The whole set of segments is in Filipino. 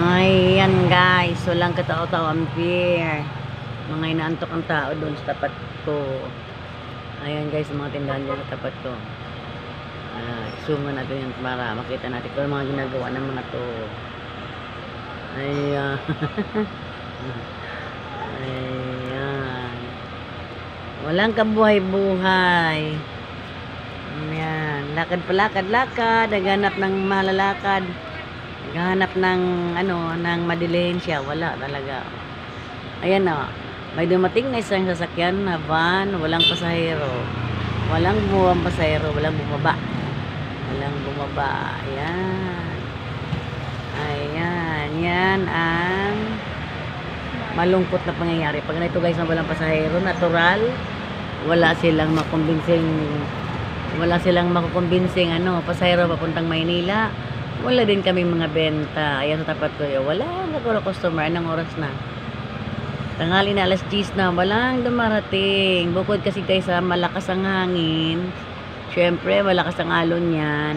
Ayan guys, walang katao-tao ang beer. Mga inaantok ang tao doon sa tapat ko. Ayan guys, mga tindahan dyan sa tapat ko. Ah, zoom na natin yan para makita natin kung ano mga ginagawa ng mga to. Ayan. Ayan. Walang kabuhay-buhay. Ayan. Lakad pa lakad, lakad. Naghanap ng malalakad. Naghanap ng ano, ng madilensya. Wala talaga. Ayan na. May dumating na isang sasakyan na van, walang pasahero. Walang buwang pasahero, walang bumaba. Walang bumaba. Ayan. Ayan. Yan ang malungkot na pangyayari. Pag ganito guys na walang pasahero, natural, wala silang makumbinsing wala silang makukumbinsing ano, pasahero papuntang Maynila. Wala din kami mga benta. Ayan sa tapat ko yun. Wala nagkaroon customer. Anong oras na? Tanghali na alas 10 na. Walang dumarating. Bukod kasi guys sa malakas ang hangin. Syempre, malakas ang alon yan.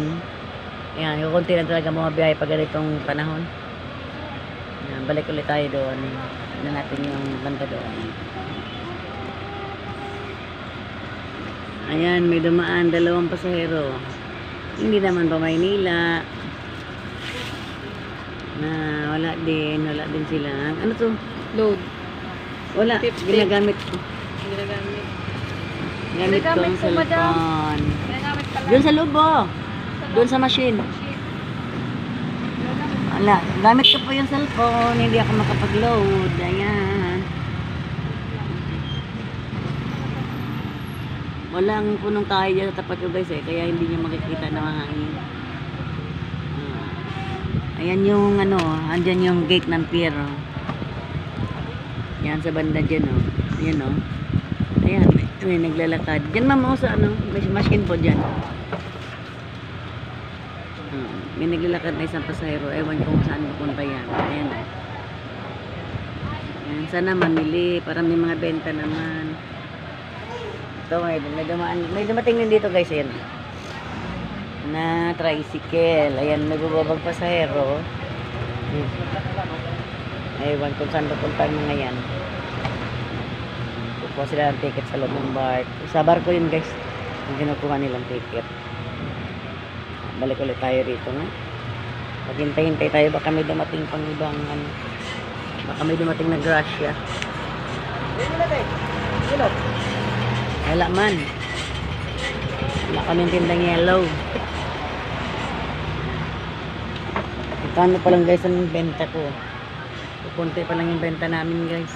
Ayan, kukunti lang talaga mga biyahe pag ganitong panahon. Ayan, balik ulit tayo doon. Ano natin yung banda doon. Ayan, may dumaan dalawang pasahero. Hindi naman pa Maynila. Na wala din, wala din sila. Ano to? Load. Wala, Tip, tip. ginagamit ko. Ginagamit. Gamit ko ang Ginagamit ko, madam. cellphone. Ginagamit pala. Doon sa loob oh. Doon sa machine. Wala, gamit ko po yung cellphone, hindi ako makapag-load. Ayan. Walang punong dyan sa tapat ko guys eh, kaya hindi niya makikita na mahangin. Ayan yung ano, andyan yung gate ng pier. Oh. Yan sa banda dyan oh. Ayan oh. Ayan, may, may naglalakad. Dyan ma'am oh, sa ano, may machine po dyan. Ah, may naglalakad na isang pasahero. Ewan kung saan pupunta yan. Ayan. oh. Ayan, sana mamili para may mga benta naman. Ito, may, may, dumaan, may dumating din dito guys. Ayan. Na tricycle. Ayan, may bubabag pasahero. Hmm. Ewan kung saan pupunta ang mga yan. Kukuha sila ng ticket sa loob ng bar. Sa bar ko yun guys. Yung kinukuha nilang ticket. Balik ulit tayo rito na. Maghintay-hintay tayo. Baka may dumating pang ibang ano. Baka may dumating na grasya. Wala man. Wala kaming tindang yellow. Magkano pa lang guys ang benta ko. Kunti pa lang yung benta namin guys.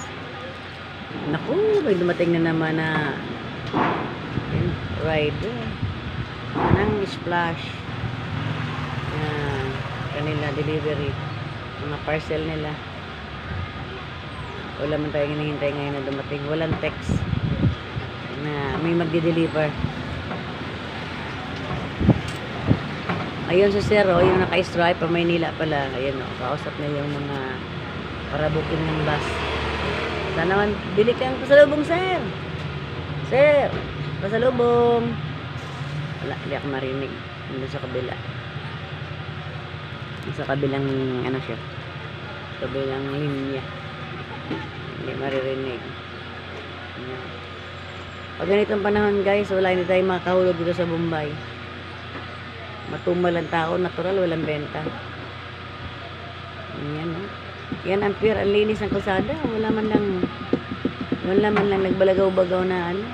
Naku, may dumating na naman na rider. Nang splash. Yan. Kanila delivery. Mga parcel nila. Wala man tayong hinihintay ngayon na dumating. Walang text na may magde-deliver. Ayun sa sir, oh, yung naka-stripe pa Maynila pala. Ayun, oh, kausap na yung mga para booking ng bus. Sana naman, bili kang pasalubong, sir. Sir, pasalubong. Wala, hindi ako marinig. Nandun sa kabila. Sa kabilang, ano siya, kabilang linya. Hindi maririnig. Pag ganitong panahon guys, wala hindi tayo makahulog dito sa Bombay. Matumal ang tao, natural, walang benta. Yan, no? Yan ang pier, ang linis ng kalsada. Wala man lang, wala man lang nagbalagaw-bagaw na ano.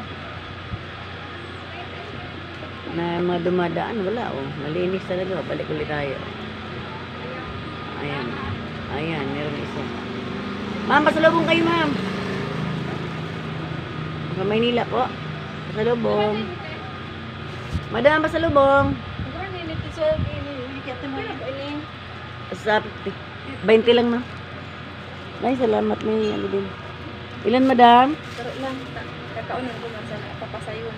Na mga dumadaan, wala oh. Malinis talaga. Balik ulit tayo. Ayan. Ayan, meron isa. Ma'am, pasalubong kayo, ma'am. Sa Maynila po. Pasalubong. Madam, pasalubong. Sa 20 lang na. May salamat ni ano din. Ilan madam? Pero lang kakaon ng buwan sa papasayon.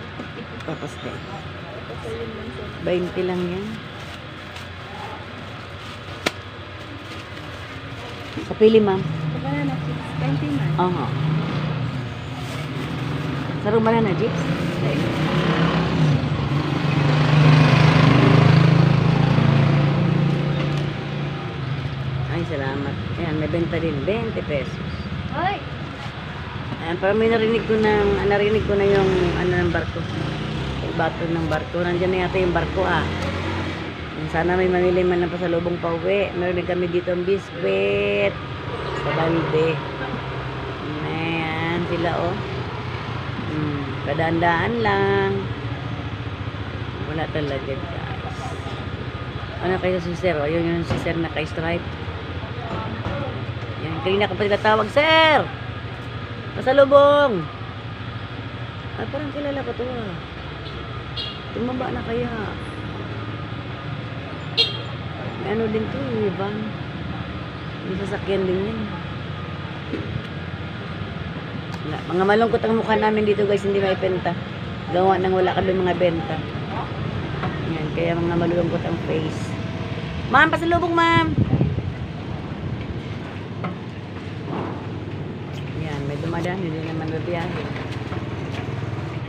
Papasayon. 20 lang yan. Sa pili ma'am. Sa banana chips, 20 ma'am. Oo. Sa banana chips? 20. Benta din. 20 pesos. Hoy! Ayan, parang may narinig ko ng, narinig ko na yung ano ng barko. Yung bato ng barko. Nandiyan na yata yung barko ah. Sana may mamili man ng pasalubong pa uwi. Meron din kami dito ang biskwit. Sa balde. Ayan, sila oh. Hmm, kadaan-daan lang. Wala talaga guys. Ano kayo si Sir? O, yun yung si Sir na kay Stripe. Kanina ka pa tinatawag, Sir! Pasalubong! Ay, parang kilala ko to ah. Tumaba na kaya. May ano din to, eh, van. May sasakyan din yan. Wala. Mga malungkot ang mukha namin dito guys, hindi may benta. Gawa nang wala kami mga benta. Yan, kaya mga malulungkot ang face. Ma'am, pasalubong ma'am! Yan, hindi naman babiyahe.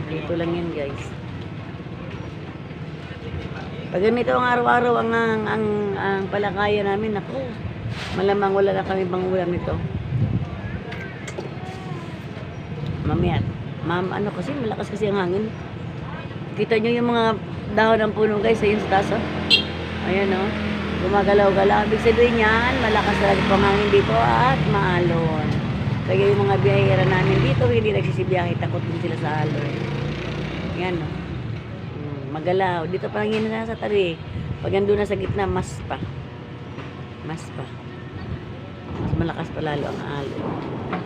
Dito lang yan guys. Pag ganito ang araw-araw ang, ang, ang, ang palakaya namin, ako, malamang wala na kami pang ulam nito. Mamaya, ma'am, ano kasi, malakas kasi ang hangin. Kita nyo yung mga dahon ng puno guys, ayun sa taas, oh. Ayan, oh. Gumagalaw-galaw. Ibig sabihin yan, malakas talaga pang hangin dito at maalon. Kaya yung mga biyahera namin dito, hindi nagsisibiyahe, takot din sila sa alon. Yan, oh. Mm, magalaw. Dito pa lang yun na sa tabi. Pag na sa gitna, mas pa. Mas pa. Mas malakas pa lalo ang alon.